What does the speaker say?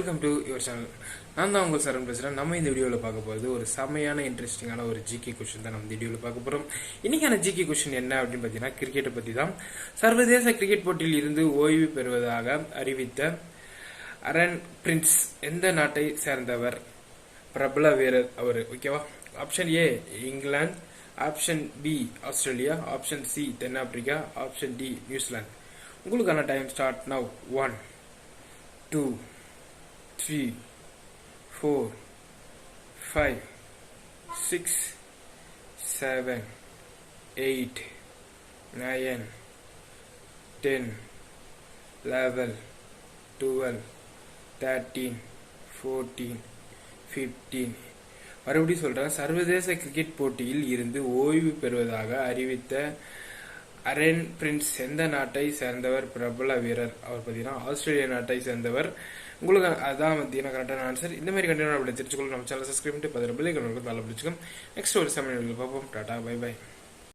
Welcome to your channel நான் தான் உங்கள் சரண் பேசுகிறேன் நம்ம இந்த வீடியோவில் பார்க்க போகிறது ஒரு செமையான இன்ட்ரெஸ்டிங்கான ஒரு ஜிகே கொஷின் தான் நம்ம இந்த வீடியோவில் பார்க்க போகிறோம் இன்னைக்கான ஜிகே கொஷின் என்ன அப்படின்னு பார்த்தீங்கன்னா கிரிக்கெட்டை பற்றி தான். சர்வதேச கிரிக்கெட் போட்டியில் இருந்து ஓய்வு பெறுவதாக அறிவித்த அரன் பிரின்ஸ். எந்த நாட்டை சேர்ந்தவர்? பிரபல வீரர் அவர். ஓகேவா option A England. Option B Australia. Option C தென்னாப்பிரிக்கா. Option D New Zealand. உங்களுக்கான time start now one two three, four five six seven eight nine ten eleven, twelve, thirteen fourteen fifteen மறுபடியும் சொல்கிறேன் சர்வதேச கிரிக்கெட் போட்டியில் இருந்து ஓய்வு பெறுவதாக அறிவித்த அரேன் பிரின்ஸ் எந்த நாட்டை சேர்ந்தவர் பிரபல வீரர். அவர் பார்த்தீங்கன்னா ஆஸ்திரேலிய நாட்டை சேர்ந்தவர். உங்களுக்கு அதான் பார்த்தீங்கன்னா கரெக்டான ஆன்சர் இந்த மாதிரி கண்டிப்பாக அப்படி தெரிஞ்சுக்கொள்ள நம்ம சேனல் சப்ஸ்கிரைப் பண்ணிட்டு பதில் பிள்ளை நல்லா பிடிச்சிக்கும். நெக்ஸ்ட் ஒரு சமையல் பார்ப்போம். Tata bye by